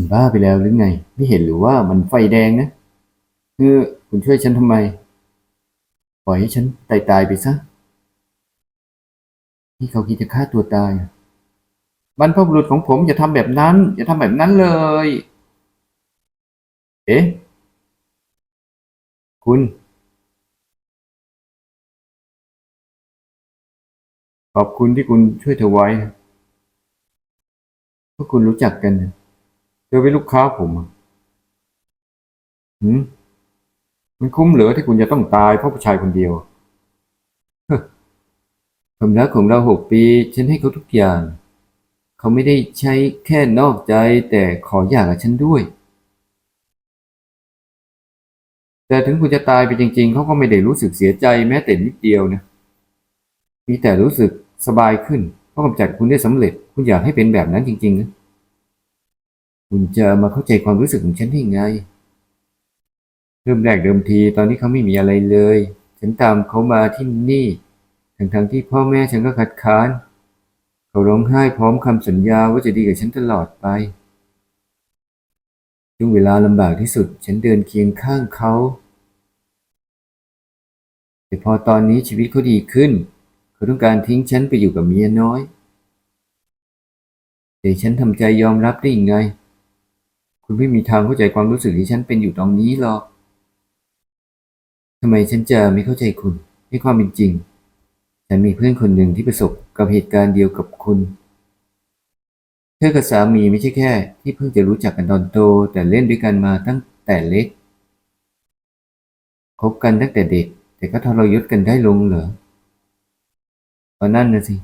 คุณบ้าไปแล้วหรือไง ไม่เห็นหรือว่ามันไฟแดงนะคือคุณช่วยฉันทำไม ปล่อยให้ฉันตายตายไปซะที่เขาคิดจะฆ่าตัวตายบรรพบุรุษของผมอย่าทำแบบนั้น อย่าทำแบบนั้นเลย เอ๊ะ คุณ ขอบคุณที่คุณช่วยเธอไว้เพราะคุณรู้จักกันนะ เธอเป็นลูกค้าผมหืมมันคุ้มเหรือที่คุณจะต้องตายเพราะผู้ชายคนเดียวความรักของเราหกปี ฉันให้เขาทุกอย่าง เขาไม่ได้ใช้แค่นอกใจ แต่ขออย่ากกับฉันด้วย แต่ถึงคุณจะตายไปจริง ๆ เขาก็ไม่ได้รู้สึกเสียใจแม้แต่นิดเดียวนะมีแต่รู้สึกสบายขึ้นเพราะกำจัดคุณได้สำเร็จ คุณอยากให้เป็นแบบนั้นจริงๆนะ คุณจะมาเข้าใจความรู้สึกของฉันได้ไง เริ่มแรกเดิมทีตอนนี้เขาไม่มีอะไรเลย ฉันตามเขามาที่นี่ ทั้งๆที่พ่อแม่ฉันก็คัดค้าน เขาร้องไห้พร้อมคำสัญญาว่าจะดีกับฉันตลอดไป ช่วงเวลาลำบากที่สุด ฉันเดินเคียงข้างเขา แต่พอตอนนี้ชีวิตเขาดีขึ้น เขาต้องการทิ้งฉันไปอยู่กับเมียน้อย แต่ฉันทำใจยอมรับได้ยังไง คุณไม่มีทางเข้าใจความรู้สึกที่ฉันเป็นอยู่ตรงนี้หรอกทำไมฉันจะไม่เข้าใจคุณในความเป็นจริง ฉันมีเพื่อนคนหนึ่งที่ประสบกับเหตุการณ์เดียวกับคุณเธอกับสามีไม่ใช่แค่ ที่เพิ่งจะรู้จักกันตอนโต แต่เล่นด้วยกันมาตั้งแต่เล็กคบกันตั้งแต่เด็ก แต่ก็ทรยศกันได้ลงเหรอตอนนั้นนะสิ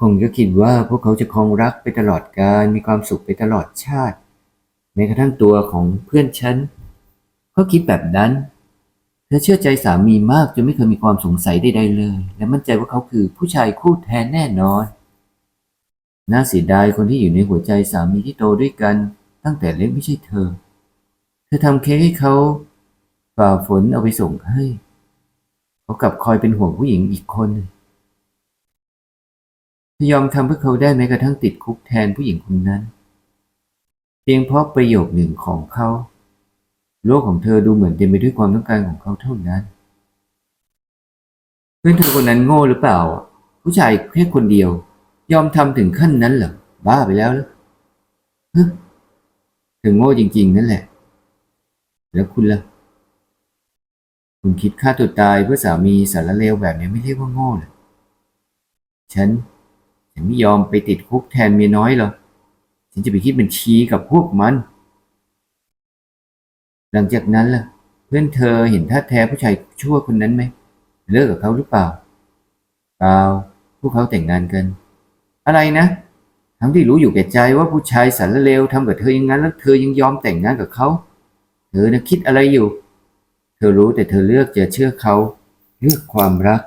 คงจะคิดว่าพวกเขาจะครองรักไปตลอดกาลมีความสุขไปตลอดชาติ ม้กระทั่งตัวของเพื่อนฉันเขาคิดแบบนั้น เธอเชื่อใจสามีมากจนไม่เคยมีความสงสัยใดๆเลย และมั่นใจว่าเขาคือผู้ชายคู่แท้แน่นอน น่าเสียดายคนที่อยู่ในหัวใจสามีที่โตด้วยกัน ตั้งแต่เล็กไม่ใช่เธอ เธอทำเค้กให้เขาฝ่าฝนเอาไปส่งให้เขากลับคอยเป็นห่วงผู้หญิงอีกคนเธอยอมทำเพื่อเขาได้แม้กระทั่งติดคุกแทนผู้หญิงคนนั้น พียงเพราะประโยคหนึ่งของเขา โลกของเธอดูเหมือนเต็มไปด้วยความต้องการของเขาเท่านั้น เพื่อนเธอคนนั้นโง่หรือเปล่า ผู้ชายแค่คนเดียว ยอมทำถึงขั้นนั้นเหรอบ้าไปแล้วเหรอเธอโง่จริง ๆ นั่นแหละ แล้วคุณล่ะ คุณคิดฆ่าตัวตายเพื่อสามีสารเลวแบบนี้ไม่เรียกว่าโง่เหรอฉัน ฉันไม่ยอมไปติดคุกแทนเมียน้อยหรอก ฉันจะไปคิดบัญชีกับพวกมัน หลังจากนั้นล่ะ เพื่อนเธอเห็นท่าแท้ผู้ชายชั่วคนนั้นไหม เลิกกับเขาหรือเปล่าเปล่าพวกเขาแต่งงานกัน อะไรนะ ทั้งที่รู้อยู่แก่ใจว่าผู้ชายสารเลวทำกับเธออย่างนั้นแล้วเธอยังยอมแต่งงานกับเขา เธอนะคิดอะไรอยู่ เธอรู้แต่เธอเลือกจะเชื่อเขา เลือกความรัก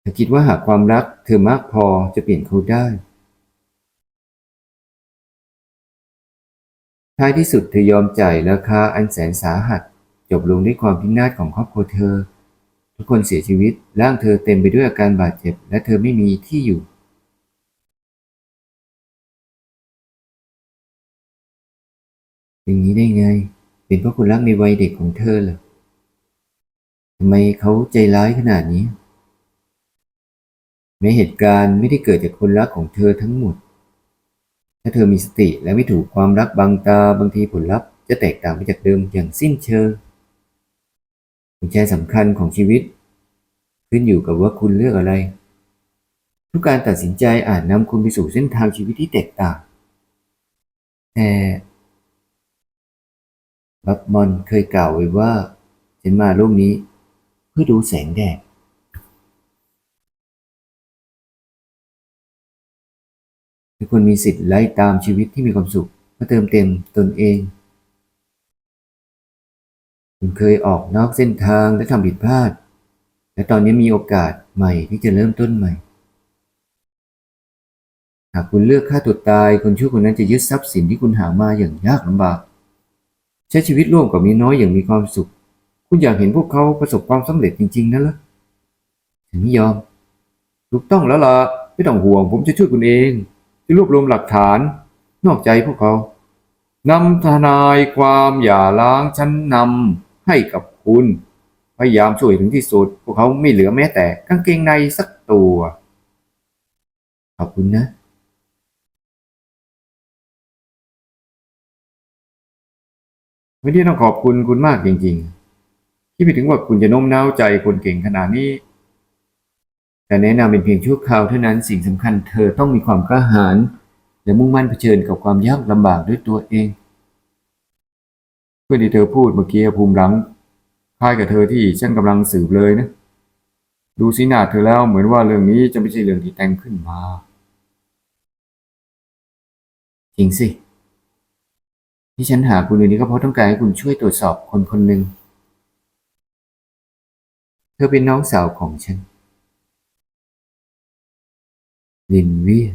เธอคิดว่าหากความรักเธอมากพอจะเปลี่ยนเขาได้ ท้ายที่สุดเธอยอมจ่ายราคาอันแสนสาหัส จบลงด้วยความพินาศของครอบครัวเธอ ทุกคนเสียชีวิตร่างเธอเต็มไปด้วยอาการบาดเจ็บ และเธอไม่มีที่อยู่อย่างนี้ได้ไง เป็นเพราะคุณรักในวัยเด็กของเธอเหรอทำไมเขาใจร้ายขนาดนี้แม้เหตุการณ์ไม่ได้เกิดจากคนรักของเธอทั้งหมด ถ้าเธอมีสติและไม่ถูกความรักบังตาบางทีผลลัพธ์จะแตกต่างไปจากเดิมอย่างสิ้นเชิงกุญแจสำคัญของชีวิต ขึ้นอยู่กับว่าคุณเลือกอะไร ทุกการตัดสินใจอาจนำคุณไปสู่เส้นทางชีวิตที่แตกต่าง แต่บับมอนเคยกล่าวไว้ว่า ฉันมาโลกนี้ เพื่อดูแสงแดด ทุกคนมีสิทธิ์ไล่ตามชีวิตที่มีความสุขเพื่อเติมเต็มตนเอง คุณเคยออกนอกเส้นทางและทำผิดพลาด และตอนนี้มีโอกาสใหม่ที่จะเริ่มต้นใหม่ หากคุณเลือกฆ่าตัวตาย คนชั่วคนนั้นจะยึดทรัพย์สินที่คุณหามาอย่างยากลำบาก ใช้ชีวิตร่วมกับมีน้อยอย่างมีความสุข คุณอยากเห็นพวกเขาประสบความสำเร็จจริง ๆ นั่นเหรอฉันไม่ยอม ถูกต้องแล้วล่ะ ไม่ต้องห่วง ผมจะช่วยคุณเอง จะรวบรวมหลักฐาน นอกใจพวกเขานำทนายความอย่าล้างชั้นนำให้กับคุณ พยายามช่วยถึงที่สุด พวกเขาไม่เหลือแม้แต่กางเกงในสักตัว ขอบคุณนะวันนี้ต้องขอบคุณคุณมากจริงๆ ที่ไปถึงว่าคุณจะโน้มน้าวใจคนเก่งขนาดนี้ แต่แนะนำเป็นเพียงชั่วคราวเท่านั้นสิ่งสำคัญเธอต้องมีความกล้าหาญและมุ่งมั่นเผชิญกับความยากลำบากด้วยตัวเองเพื่อนที่เธอพูดเมื่อกี้ภูมิหลังคล้ายกับเธอที่ฉันกำลังสืบเลยนะ ดูสีหน้าเธอแล้วเหมือนว่าเรื่องนี้จะไม่ใช่เรื่องที่แต่งขึ้นมา จริงสิ ที่ฉันหาคุณวันนี้ก็เพราะต้องการให้คุณช่วยตรวจสอบคนคนหนึ่งเธอเป็นน้องสาวของฉัน ลินเวีย